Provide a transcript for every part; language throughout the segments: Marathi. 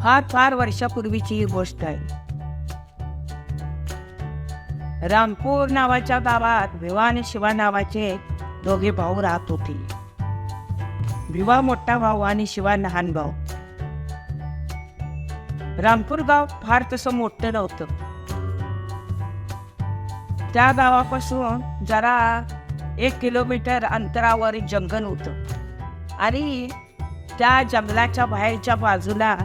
फार फार वर्षापूर्वीची ही गोष्ट आहे. रामपूर नावाच्या गावात भिवा आणि शिवा नावाचे दोघे भाऊ राहत होते. भिवा मोठा भाऊ आणि शिवा लहान भाऊ. रामपूर गाव फार तसं मोठं नव्हतं. त्या गावापासून जरा एक किलोमीटर अंतरावर एक जंगल होतं. आणि त्या जंगलाच्या बाहेरच्या बाजूला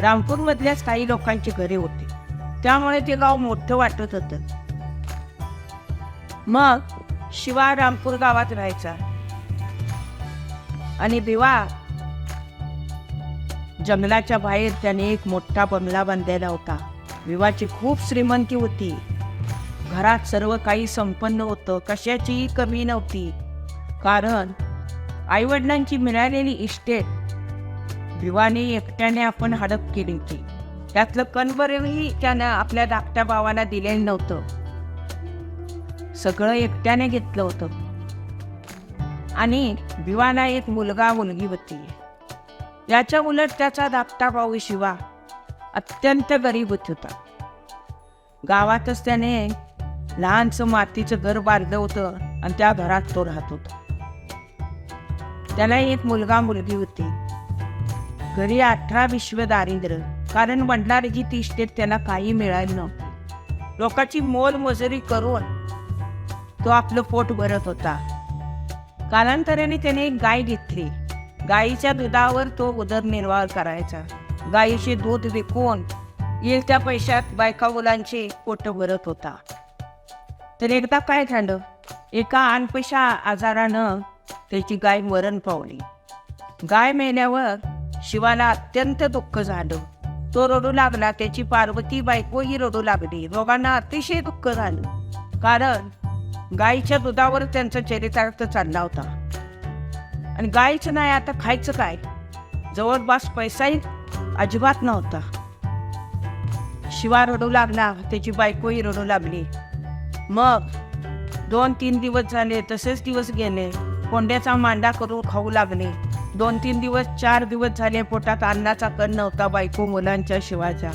रामपूरमधल्याच काही लोकांची घरे होती. त्यामुळे ते गाव मोठं वाटत होतं. मग शिवा रामपूर गावात राहायचा. आणि दिवा जंगलाच्या बाहेर त्याने एक मोठा बंगला बांधलेला होता. विवाची खूप श्रीमंती होती. घरात सर्व काही संपन्न होतं कशाचीही कमी नव्हती. कारण आईवडिलांची मिळालेली इस्टेट विवाने एकट्याने आपण हडप केली होती. त्यातलं कणबरही त्यानं आपल्या धाकट्या भावाला दिलेलं नव्हतं. सगळं एकट्याने घेतलं होतं. आणि विवाला एक मुलगा मुलगी होती. याच्या उलट त्याचा धाकटा भाऊ शिवा अत्यंत गरीब होता गावातच त्याने लहानसं मातीचं घर बांधलं होतं आणि त्या घरात तो राहत होता. त्याला एक मुलगा मुलगी होती. घरी अठरा विश्व दारिद्र्य कारण वडिलांची तिष्ठेत त्याला काही मिळाली नव्हती. लोकांची मोलमजुरी करून तो आपलं पोट भरत होता. कालांतराने त्याने एक गाय घेतली. गाईच्या दुधावर तो उदरनिर्वाह करायचा. गाईचे दूध विकून येईल त्या पैशात बायका मुलांचे पोट भरत होता. तर एकदा काय झालं? एका अनपेशा आजारानं त्याची गाय मरण पावली. गाय मेल्यावर शिवाला अत्यंत दुःख झालं. तो रडू लागला त्याची पार्वती बायकोही रडू लागली. दोघांना अतिशय दुःख झालं. कारण गायीच्या दुधावर त्यांचा चरितार्थ चालला होता. आणि गायचं नाही आता खायचं काय? जवळपास पैसाही अजिबात नव्हता. शिवा रडू लागला त्याची बायकोही रडू लागली. मग दोन तीन दिवस झाले तसेच दिवस गेले. कोंड्याचा मांडा करून खाऊ लागले. दोन तीन दिवस चार दिवस झाले पोटात अन्नाचा कण नव्हता बायको मुलांच्या शिवाच्या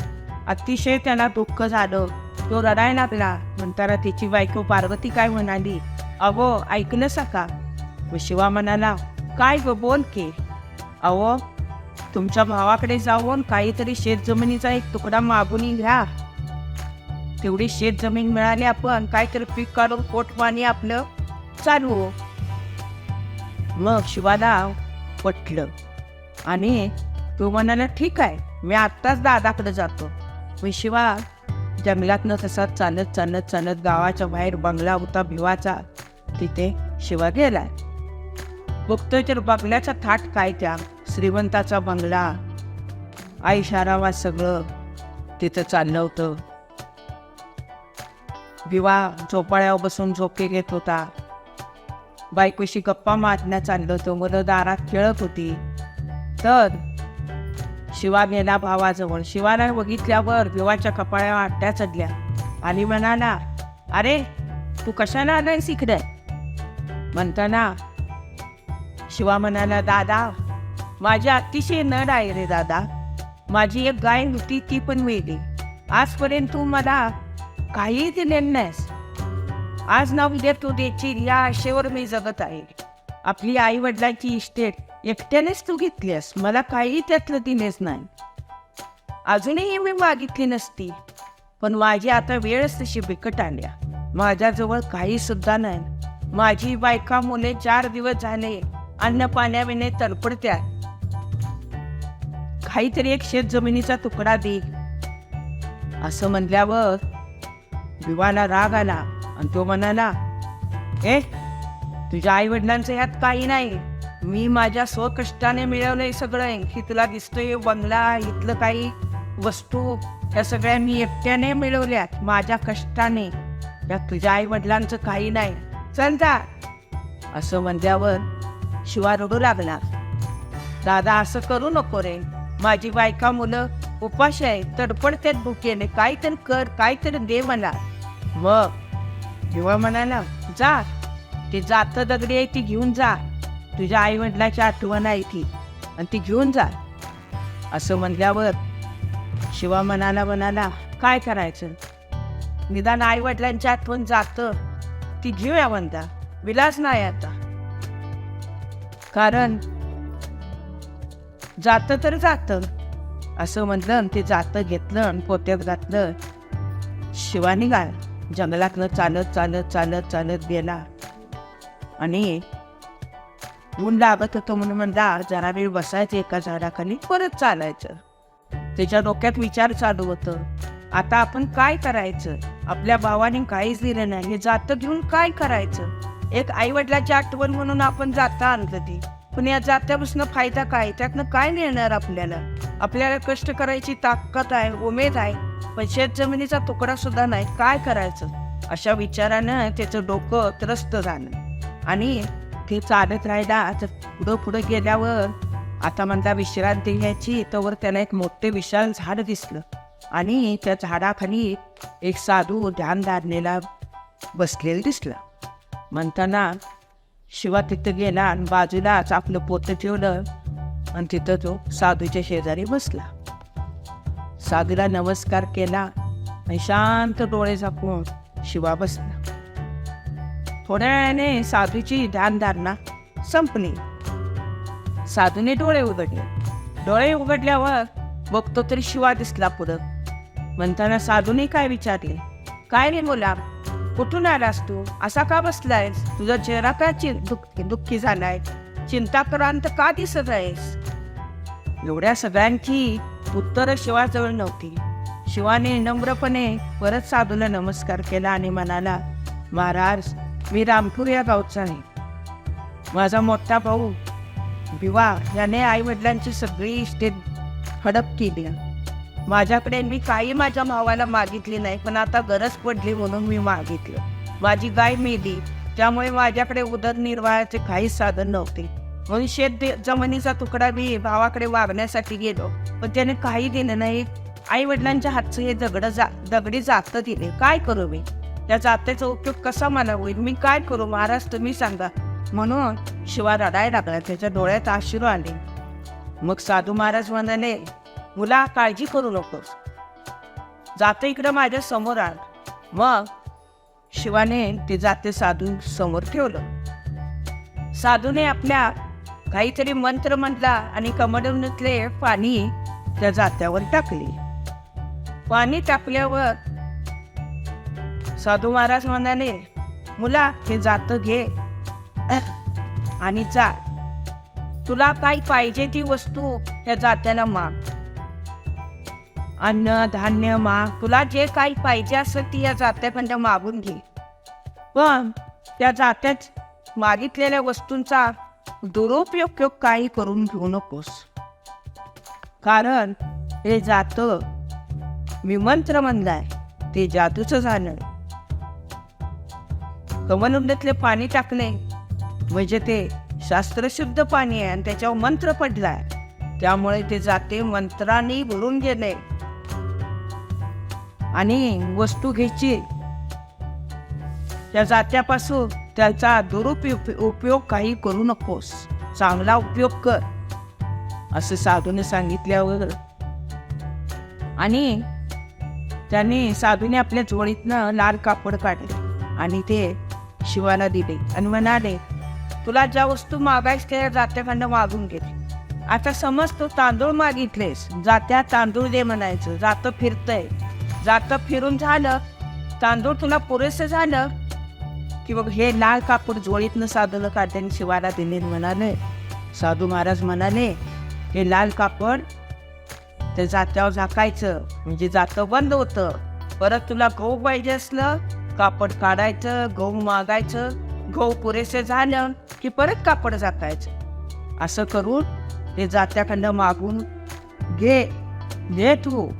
अतिशय त्याला दुःख झालं. तो रडायला लागला. म्हणताना तिची बायको पार्वती काय म्हणाली? अहो ऐकलं सका व शिवा म्हणाला काय ग बोल की. अहो तुमच्या भावाकडे जाऊन काहीतरी शेत जमिनीचा एक तुकडा मागून घ्या. तेवढी शेत जमीन मिळाली आपण काहीतरी पीक काढून पोट पाणी आपलं चालू. मग शिवाला पटलं. आणि तो म्हणाला ठीक आहे मी आत्ताच दादाकडे जातो. मी शिवा जंगलातनं तसा चालत चालत चालत गावाच्या बाहेर बंगला होता भिवाचा. तिथे शिवा गेलाय. बघतोय तर बंगल्याचा थाट काय त्या? श्रीमंताचा बंगला. आई शारावा सगळं तिथं चाललं होतं. विवा झोपाळ्यावर बसून झोके घेत होता. बायकोशी गप्पा मारण्यात चाललं होतं. मुलं दारात खेळत होती. तर शिवा गेला भावाजवळ. शिवाला बघितल्यावर विवाच्या कपाळ्या आट्ट्या चढल्या. आणि म्हणाला अरे तू कशाला आलायस इकडे? म्हणताना शिवा म्हणाला दादा माझी अतिशय नड आहे रे दादा. माझी एक गाय होती ती पण वेगळी आजपर्यंत तू मला काही दिलेलं नाहीस. आज ना उद्या तू देशील या आशेवर मी जगत आहे. आपली आई वडिलांची इस्टेट एकट्यानेच तू घेतलीस मला काही त्यातलं दिलेच नाही. अजूनही मी मागितली नसती. पण माझी आता वेळच तशी बिकट आल्या. माझ्याजवळ काही सुद्धा नाही. माझी बायका मुले चार दिवस झाले. अन्न पाण्याविने तडपडत्या काहीतरी एक शेत जमिनीचा तुकडा दे. असं म्हणल्यावर विवाला राग आला आणि तो म्हणाला ए तुझ्या आई वडिलांचं ह्यात काही नाही. मी माझ्या स्वकष्टाने मिळवलंय सगळं. की तुला दिसतोय बंगला इथलं काही वस्तू. ह्या सगळ्या मी एकट्याने मिळवल्यात माझ्या कष्टाने. या तुझ्या आई वडिलांचं काही नाही. चलता असं म्हणल्यावर शिवा रडू लागला. दादा असं करू नको रे. माझी बायका मुलं उपाशी आहे तडपडत्यात भुकेने. काहीतरी कर काहीतरी दे मला. मग? किंवा म्हणाला जा. ते जात दगडी आहे ती घेऊन जा. तुझ्या आई वडिलाची आठवण आहे ती. आणि ती घेऊन जा. असं म्हणल्यावर शिवा म्हणाला म्हणाला काय करायचं? निदान आई वडिलांची आठवण जातं. ती घेऊया म्हणता. विलास नाही आता. कारण जातं तर जातं. असं म्हणलं आणि ते जातं घेतलं आणि पोत्यात घातलं. शिवा निघाल. जंगलातनं चालत चालत चालत चालत गेला. आणि ऊन लागत होतं म्हणून म्हणला जरा वेळ बसायचं एका झाडाखाली परत चालायचं. त्याच्या डोक्यात विचार चालू होतं. आता आपण काय करायचं? आपल्या भावाने काहीच दिलं नाही. हे जातं घेऊन काय करायचं? एक आई वडिलाची आठवण म्हणून आपण जाता आणलं ती. पण या जात्यापासून फायदा काय? त्यातनं काय मिळणार आपल्याला? आपल्याला कष्ट करायची ताकद आहे उमेद आहे पण शेत जमिनीचा तुकडा सुद्धा नाही. काय करायचं? अशा विचारानं त्याचं डोकं त्रस्त झालं. आणि ते चालत राहिला तर पुढं पुढं गेल्यावर आता म्हणता विश्रांती घ्यायची तोवर त्याला एक मोठे विशाल झाड दिसलं. आणि त्या झाडाखाली एक साधू ध्यान धारणेला बसलेला दिसला. म्हणताना शिवा तिथं गेला आणि बाजूलाच आपलं पोतं ठेवलं आणि तिथं तो साधूच्या शेजारी बसला. साधूला नमस्कार केला आणि शांत डोळे झाकून शिवा बसला. थोड्या वेळाने साधूची ध्यानधारणा संपली. साधूने डोळे उघडले. डोळे उघडल्यावर बघतो तरी शिवा दिसला पुढं. म्हणताना साधूने काय विचारले? काय रे मुला कुठून आलास तू? असा का बसलायस? तुझा चेहरा का चि- दुःख दुःखी झालाय? चिंताक्रांत का दिसत आहेस? एवढ्या सगळ्यांची उत्तरं शिवाजवळ नव्हती. शिवाने नम्रपणे परत साधूला नमस्कार केला आणि म्हणाला महाराज मी रामपूर या गावचा आहे. माझा मोठा भाऊ विवा याने आई वडिलांची सगळी इष्टे हडप केली माझ्याकडे मी काही माझ्या भावाला मागितली नाही पण आता गरज पडली म्हणून मी मागितलं. माझी गाय मेली त्यामुळे माझ्याकडे उदरनिर्वाहाचे काहीच साधन नव्हते. म्हणून शेत दे- जमिनीचा तुकडा मी भावाकडे वागण्यासाठी गेलो पण त्याने काही दिलं नाही. आई वडिलांच्या हातचं हे दगड जा दगडी जातं दिले काय करू मी? त्या जातेचा उपयोग कसा मला होईल? मी काय करू? महाराज तुम्ही सांगा. म्हणून शिवा रडायला लागला. त्याच्या डोळ्यात आश्रू आले. मग साधू महाराज म्हणाले मुला काळजी करू नकोस. जाते इकडं माझ्यासमोर आण. मग शिवाने ते जाते साधू समोर ठेवलं. साधूने आपल्या काहीतरी मंत्र म्हटला आणि कमडवणीतले पाणी त्या जात्यावर टाकले. पाणी टाकल्यावर साधू महाराज म्हणाले मुला हे जात घे आणि जा. तुला काय पाहिजे ती वस्तू त्या जात्याला माग. अन्न धान्य माग तुला जे काही पाहिजे असेल ती या जात्याकडं मागून घे. पण त्या जात्यात मागितलेल्या वस्तूंचा दुरुपयोग काही करून घेऊ नकोस. कारण हे जात मी मंत्र म्हणलाय ते जादूचं झालं. कमलुंडातले पाणी टाकले म्हणजे ते शास्त्रशुद्ध पाणी आहे आणि त्याच्यावर मंत्र पडलाय. त्यामुळे ते जाते मंत्राने भरून घेणे. आणि वस्तू घ्यायची. त्या जात्यापासून त्याचा दुरुपयोग उपयोग काही करू नकोस. चांगला उपयोग कर. असं साधूने सांगितल्यावर आणि त्याने साधूने आपल्या जोडीतनं लाल कापड काढले आणि ते शिवाला दिले आणि म्हणाले तुला ज्या वस्तू मागायच त्या जात्याकडनं मागून घेते आता समज तू तांदूळ मागितलेस. जात्या तांदूळ दे म्हणायचं. जातं फिरतंय. जातं फिरून झालं. तांदूळ तुला पुरेसं झालं. की बघ हे लाल कापड जोडीतनं साधलं काढल्याने शिवाला दिले म्हणाले. साधू महाराज म्हणाले हे लाल कापड त्या जात्यावर झाकायचं. म्हणजे जातं बंद होतं. परत तुला गहू पाहिजे असलं कापड काढायचं गहू मागायचं गहू पुरेसे झालं की परत कापड झाकायचं. असं करून ते जात्याकडनं मागून घे घे तू.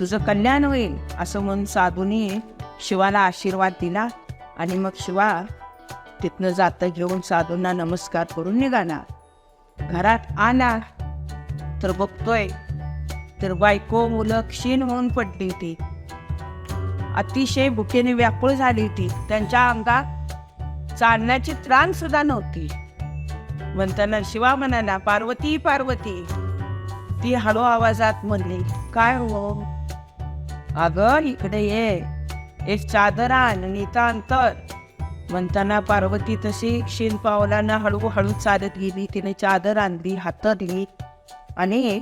तुझं कल्याण होईल असं म्हणून साधूने शिवाला आशीर्वाद दिला आणि मग शिवा तिथनं जातं घेऊन साधूंना नमस्कार करून निघाला. घरात आला तर बघतोय तर बायको मुलं क्षीण होऊन पडली होती. अतिशय भुकेने व्याकुळ झाली होती. त्यांच्या अंगात चालण्याची त्राण सुद्धा नव्हती. म्हणताना शिवा म्हणाला पार्वती पार्वती. ती हळू आवाजात म्हणली काय हो? अगं इकडे ये. एक चादर आण आणि अंतर. म्हणताना पार्वती तशी क्षीण पावलानं हळूहळू चालत गेली. तिने चादर आणली हातरली आणि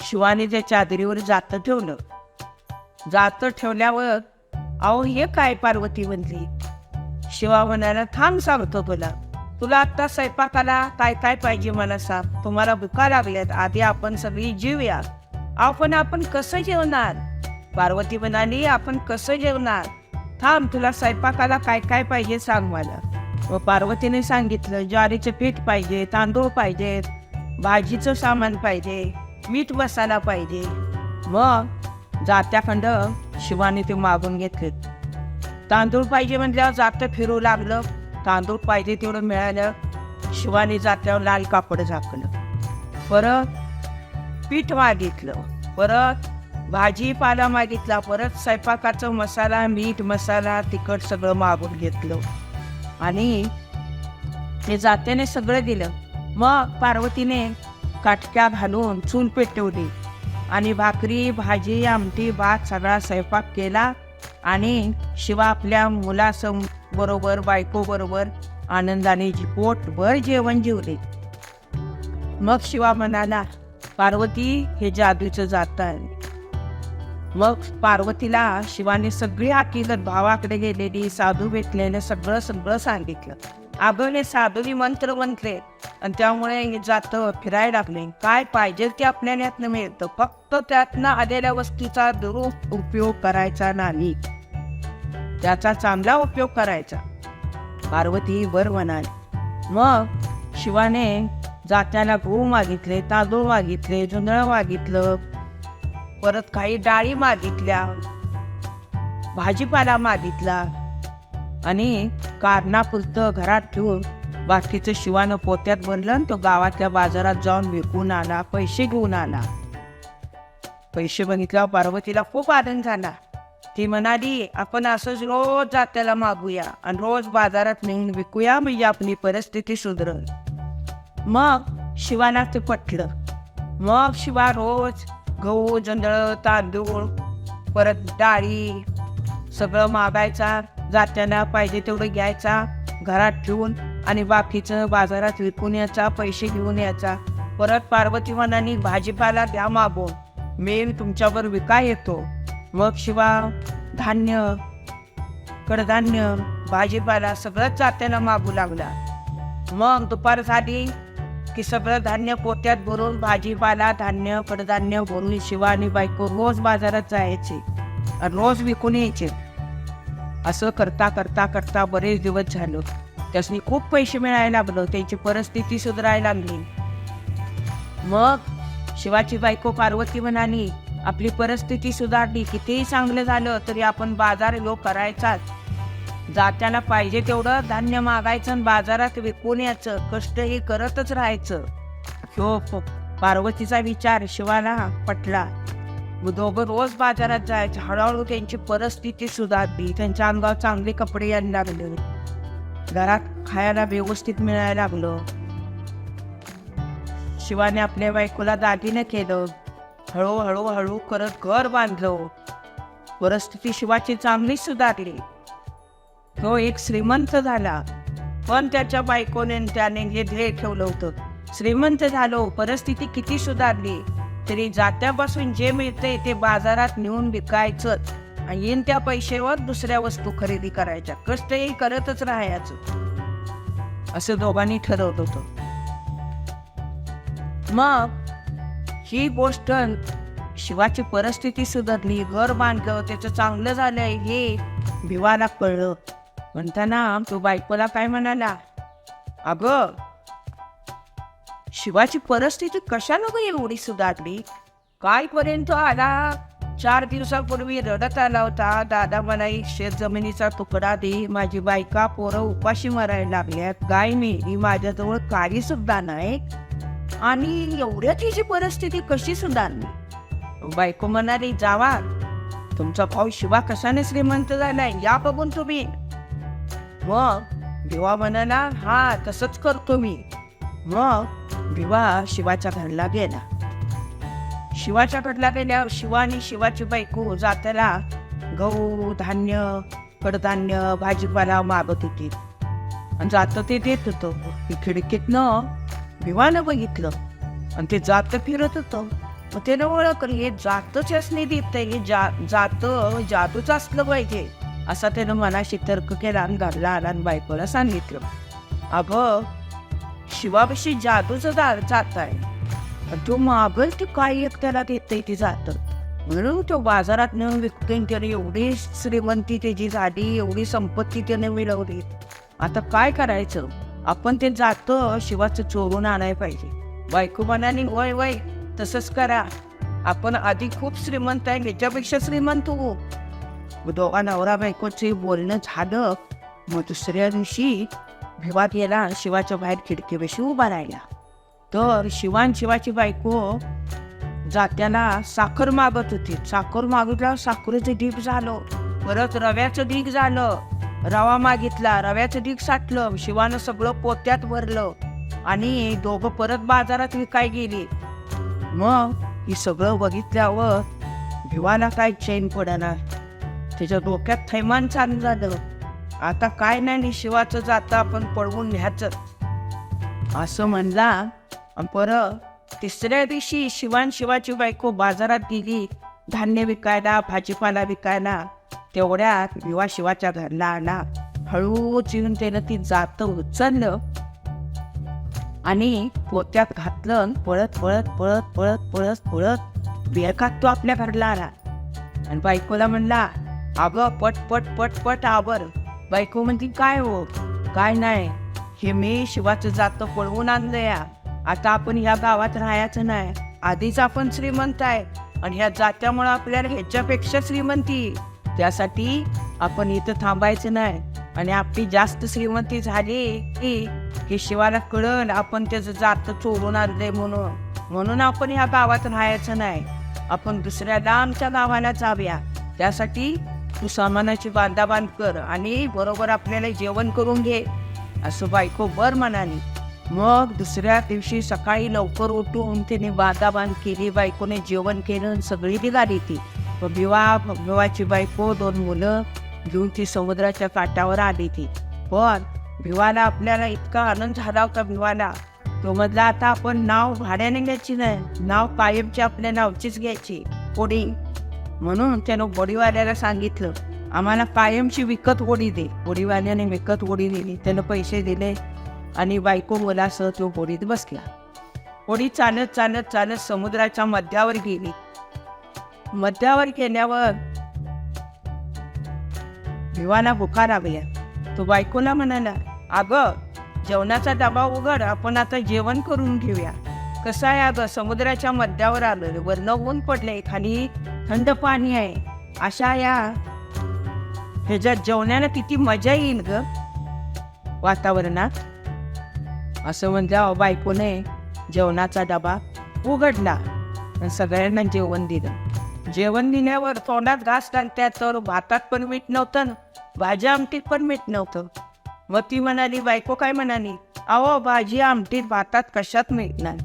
शिवाने त्या चादरीवर जातं ठेवलं. जातं ठेवल्यावर अहो हे काय? पार्वती म्हणली. शिवा म्हणाला थांब सांगतो तुला. तुला आत्ता स्वयंपाकाला काय काय पाहिजे मला सांग तुम्हाला भुका लागल्यात. आधी आपण सगळी जीवया आपण आपण कसं जेवणार? पार्वती म्हणाली आपण कसं जेवणार? थांब तुला स्वयंपाकाला काय काय पाहिजे सांग मला. व पार्वतीने सांगितलं ज्वारीचं पीठ पाहिजे तांदूळ पाहिजेत भाजीचं सामान पाहिजे मीठ मसाला पाहिजे. मग जात्याखंड शिवाने ते मागून घेतले तांदूळ पाहिजे म्हटल्यावर जातं फिरू लागलं. तांदूळ पाहिजे तेवढं मिळालं. शिवाने जात्यावर लाल कापड झाकलं. परत पीठ मागितलं परत भाजीपाला मागितला परत स्वयंपाकाचं मसाला मीठ मसाला तिखट सगळं मागून घेतलं. आणि ते जात्याने सगळं दिलं. मग पार्वतीने काटक्या घालून चूल पेटवली. आणि भाकरी भाजी आमटी भात सगळा स्वयंपाक केला. आणि शिवा आपल्या मुलासम बरोबर बायकोबरोबर आनंदाने जी पोटभर जेवण जेवले. मग शिवा म्हणाला पार्वती हे जादूचं जात आहे. मग पार्वतीला शिवाने सगळी हकीकत भावाकडे गेलेली साधू भेटलेलं सगळं सगळं सांगितलं. आभवने साधूनी मंत्र म्हटले आणि त्यामुळे हे जातं फिरायला लागले. काय पाहिजे ते आपल्या यातनं मिळतं. फक्त त्यातनं आलेल्या वस्तूचा दुरुपयोग करायचा नाही. त्याचा चांगला उपयोग करायचा. पार्वती वर म्हणाली. मग शिवाने जात्याला गहू मागितले तांदूळ मागितले जुंधळ मागितलं परत काही डाळी मागितल्या भाजीपाला मागितला आणि कारणापुरतं घरात ठेवून बाकीचं शिवानं पोत्यात भरलं आणि तो गावातल्या बाजारात जाऊन विकून आला पैसे घेऊन आला पैसे बघितल्यावर पार्वतीला खूप आनंद झाला. ती म्हणाली आपण असंच रोज जात्याला मागूया आणि रोज बाजारात नेऊन विकूया म्हणजे आपली परिस्थिती सुधरल. मग शिवाला ते पटलं मग शिवा रोज गहू जंदळ तांदूळ परत डाळी सगळं मागायचा जात्याला पाहिजे तेवढं घ्यायचा घरात ठेवून आणि बाकीचं बाजारात विकून यायचा पैसे घेऊन यायचा. परत पार्वती मनाने भाजीपाला द्या मागून. मेन तुमच्यावर विका येतो. मग शिवा धान्य कडधान्य भाजीपाला सगळंच जात्याला मागू लागला. मग दुपार झाली की सगळं धान्य पोत्यात भरून भाजीपाला धान्य कडधान्य भरून शिवा आणि बायको रोज बाजारात जायचे. आणि रोज विकून यायचे. असं करता करता करता बरेच दिवस झालं. त्यासनी खूप पैसे मिळायला लागलं. त्यांची परिस्थिती सुधारायला लागली. मग शिवाची बायको पार्वती म्हणाली आपली परिस्थिती सुधारली. कितीही चांगलं झालं तरी आपण बाजार लो करायचाच. जात्याला पाहिजे तेवढं धान्य मागायचं आणि बाजारात विकून यायचं कष्टही करतच राहायचं. ह्यो पार्वतीचा विचार शिवाला पटला. दोघं रोज बाजारात जायचं. हळूहळू त्यांची परिस्थिती सुधारली. त्यांच्या अंगावर चांगले कपडे यायला लागले. घरात खायला व्यवस्थित मिळायला लागलं. शिवाने आपल्या बायकोला दागिनं केलं. हळूहळू हळू करत घर बांधलं. परिस्थिती शिवाची चांगली सुधारली. तो एक श्रीमंत झाला. पण त्याच्या बायकोने त्याने हे ध्येय ठेवलं होतं. श्रीमंत झालो परिस्थिती किती सुधारली तरी जात्यापासून जे मिळते ते बाजारात नेऊन विकायचं आणि येईन त्या पैशावर दुसऱ्या वस्तू खरेदी करायच्या. कष्टही करतच राहायचं. असं दोघांनी ठरवत होत. मग ही गोष्ट शिवाची परिस्थिती सुधारली. घर बांधलं त्याचं चांगलं झालंय हे भिवाला कळलं. म्हणताना तो बायकोला काय म्हणाला? अगं शिवाची परिस्थिती कशाला एवढी सुधारली? काय पर्यंत आला. चार दिवसापूर्वी रडत आला होता. दादा मला एक शेत जमिनीचा तुकडा दे. माझी बायका पोरं उपाशी मरायला लागल्यात. गाय ही माझ्याजवळ काळी सुद्धा नाही. आणि एवढ्या तिची परिस्थिती कशी सुधारली? बायको म्हणाली जावा. तुमचा भाऊ शिवा कशाने श्रीमंत झालाय? या बघून तुम्ही मग भिवा म्हणाला हा तसंच करतो मी. मग भिवा शिवाच्या घरला गेला. शिवाच्या घरला गेल्यावर शिवा आणि शिवाची बायको जाताना गहू धान्य कडधान्य भाजीपाला मागत होती. आणि जात ते देत होतं. ती खिडकीतनं भिवानं बघितलं. आणि ते जात फिरत होतं. मग त्यानं ओळखलं हे जातच असणे देत हे जा जातं जादूच असलं पाहिजे. असा त्यानं मनाशी तर्क केला आणि घरला आला आणि बायकोला सांगितलं अगं शिवापाशी जादूचं जा जात आहे. तू मागल ते काय एक त्याला देते ती जातं. म्हणून तो बाजारात नेऊन विकतोय त्याने एवढी श्रीमंती त्याची झाली एवढी संपत्ती त्याने मिळवली. आता काय करायचं? आपण ते जातं शिवाचं चोरून आणाय पाहिजे. बायको मनाने वय वय तसंच करा. आपण आधी खूप श्रीमंत आहे याच्यापेक्षा श्रीमंत हो दोघा नवरा बायकोचे बोलणं झालं मग दुसऱ्या दिवशी भिवा गेला शिवाच्या बाहेर खिडकीपाशी उभा राहिला तर शिवान शिवाची बायको जात्याला साखर मागत होती साखर मागितल्यावर साखरेचं ढीक झालं परत रव्याचं ढीक झालं रवा मागितला रव्याचं ढीक साठलं शिवानं सगळं पोत्यात भरलं आणि दोघं परत बाजारात विकाय गेली मग ही सगळं बघितल्यावर भिवाला काय चैन पडणार त्याच्या डोक्यात थैमान चालू झालं. आता काय नाही शिवाचं जातं आपण पळवून घ्यायचं. असं म्हणला परत तिसऱ्या दिवशी शिवान शिवाची बायको बाजारात गेली धान्य विकायला भाजीपाला विकायला. तेवढ्यात विवा शिवाच्या घरला आला. हळूच येऊन त्यानं ती जात उचललं. आणि पोत्यात घातलं आणि पळत पळत पळत पळत पळत पळत बेरकात तो आपल्या घरला आला. आणि बायकोला म्हणला अगं पट पट पट पट आवर. बायको म्हणती काय हो? काय नाही. हे मी शिवाचं जातं पळवून आणलं या. आता आपण ह्या गावात राहायचं नाही. आधीच आपण श्रीमंत आहे. आणि ह्या जात्यामुळं आपल्याला ह्याच्यापेक्षा श्रीमंती त्यासाठी आपण इथं थांबायचं नाही. आणि आपली जास्त श्रीमंती झाली की हे शिवाला कळल आपण त्याचं जातं चोरून आणलंय म्हणून. म्हणून आपण ह्या गावात राहायचं नाही. आपण दुसऱ्या लांबच्या गावाला जाऊया. त्यासाठी तू सामानाची बांधाबांध कर आणि बरोबर आपल्याला जेवण करून घे. असं बायको बर म्हणाली. मग दुसऱ्या दिवशी सकाळी लवकर उठून तिने बांधाबांध केली बायकोने जेवण केलं आणि सगळी निघाली ती. व भिवा भिवाची बायको दोन मुलं घेऊन ती समुद्राच्या काठावर आली ती. पण भिवाला आपल्याला इतका आनंद झाला होता भिवाला तो म्हटला आता आपण नाव भाड्याने घ्यायची नाही. नाव कायमची आपल्या नावचीच घ्यायची. कोणी म्हणून त्यानं बोडीवाल्याला सांगितलं आम्हाला कायमची विकत ओढी दे. होडीवाल्याने विकत ओढी दिली त्यानं पैसे दिले आणि बायको मुलासह तो होडीत बसला. होडी चालत चालत चालत समुद्राच्या मध्यावर गेली. मध्यावर गेल्यावर भिवाला बुखार लागल्या तो बायकोला म्हणाला अगं जेवणाचा डबा उघड आपण आता जेवण करून घेऊया. कसं आहे अगं? समुद्राच्या मध्यावर आलं वरनं ऊन पडले खाली थंड पाणी आहे. अशा या ह्याच्यात जेवण्याला किती मजा येईल ग. वातावरणात. असं म्हणलं बायकोने जेवणाचा डबा उघडला आणि सगळ्यांना जेवण दिलं. जेवण दिल्यावर तोंडात घास टाकत्या तर भातात पण मीठ नव्हतं ना भाजी आमटीत पण मीठ नव्हतं. मग ती म्हणाली बायको काय म्हणाली? अहो भाजी आमटीत भातात कशात मिळणार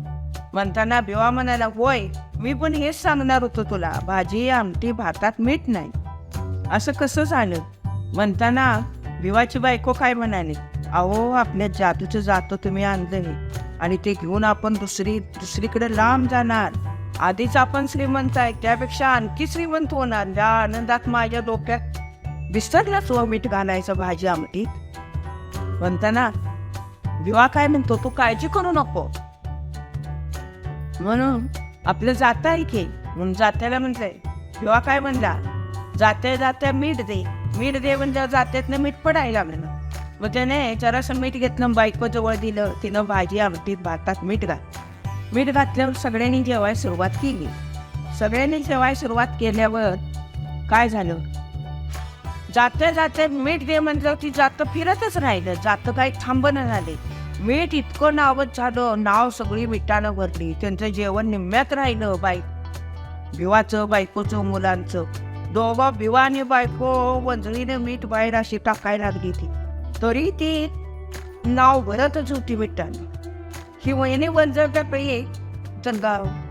म्हणताना भिवा म्हणाला होय मी पण हेच सांगणार होतो तुला भाजी आमटी भातात मीठ नाही. असं कसं झालं म्हणताना भिवाची बायको काय म्हणाले? अहो आपल्या जादूचं जातो तुम्ही आणलंय आणि ते घेऊन आपण दुसरी दुसरीकडे लांब जाणार. आधीच आपण श्रीमंत आहे त्यापेक्षा आणखी श्रीमंत होणार. ज्या आनंदात माझ्या डोक्यात विसरला तो मीठ घालायचं भाजी आमटीत म्हणताना विवाह काय म्हणतो तू काळजी करू नको. म्हणून आपलं जाता आहे की म्हणून जात्याला म्हटलंय किंवा काय म्हणला? जाते जाते मीठ दे. मीठ दे म्हणजे जात्यातनं मीठ पडायला लागलं. मग त्याने जरासं मीठ घेतलं बायको जवळ दिलं तिनं भाजी आमटीत भातात मीठ घात मीठ घातल्यावर सगळ्यांनी जेवायला सुरुवात केली. सगळ्यांनी जेवायला सुरुवात केल्यावर काय झालं? जाते जाते मीठ दे म्हटलं ती जातं फिरतच राहिलं. जातं काही थांबणं झाले. मीठ इतकं नावच झालं नाव सगळी मिठानं भरली. त्यांचं जेवण निम्म्यात राहिलं बाई. भिवाचं बायकोचं मुलांचं. दोघं भिवा आणि बायको वंजळीने मीठ बाहेर अशी टाकायला लागली ती. तरी ती नाव भरतच होती मिठाने. ही वहिनी वंजळच्या पेये चंदा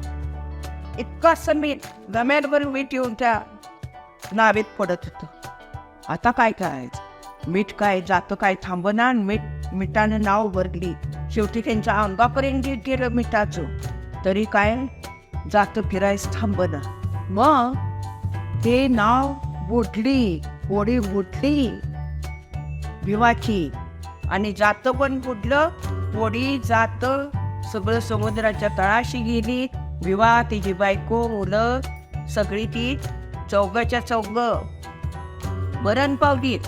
इतकं असं मीठ गम्यातभर मीठ येऊन त्या नावेत पडत होतं. आता काय करायचं? मीठ काय जातं काय थांबना मीठ मिठानं नाव भरली शेवटी त्यांच्या अंगापर्यंत गेलं मिठाचं. तरी काय? जातं फिरायचं थांबना मग ते नाव बुडली ओढी बुडली भिवाची. आणि जातं पण बुडलं ओढी जातं सगळं समुद्राच्या तळाशी गेली. विवाह तिची बायको मुलं सगळी ती चौगाच्या चौग मरण पावलीत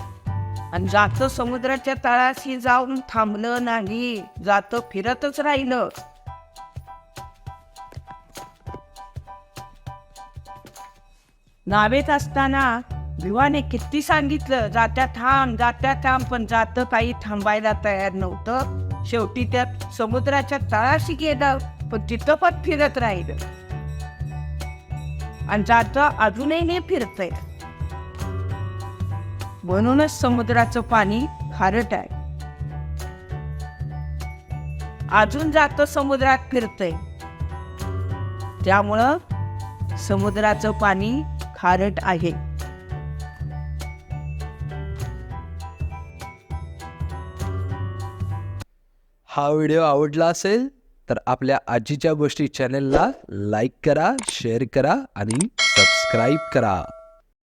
आणि जातं समुद्राच्या तळाशी जाऊन थांबलं नाही जातं फिरतच राहिलं. नावेत असताना विवाने किती सांगितलं जात्या थांब जात्या थांब पण जातं काही थांबायला तयार नव्हतं. शेवटी त्या समुद्राच्या तळाशी गेलं पण तिथं पण फिरत राहिलं. आणि जातं अजूनही नाही फिरतंय. म्हणूनच समुद्राचं पाणी खारट आहे. अजून जातं समुद्रात फिरतय. त्यामुळं समुद्राचं पाणी खारट आहे. हा व्हिडिओ आवडला असेल तर आपल्या आजीच्या गोष्टी चॅनेलला लाईक करा शेअर करा आणि सबस्क्राईब करा.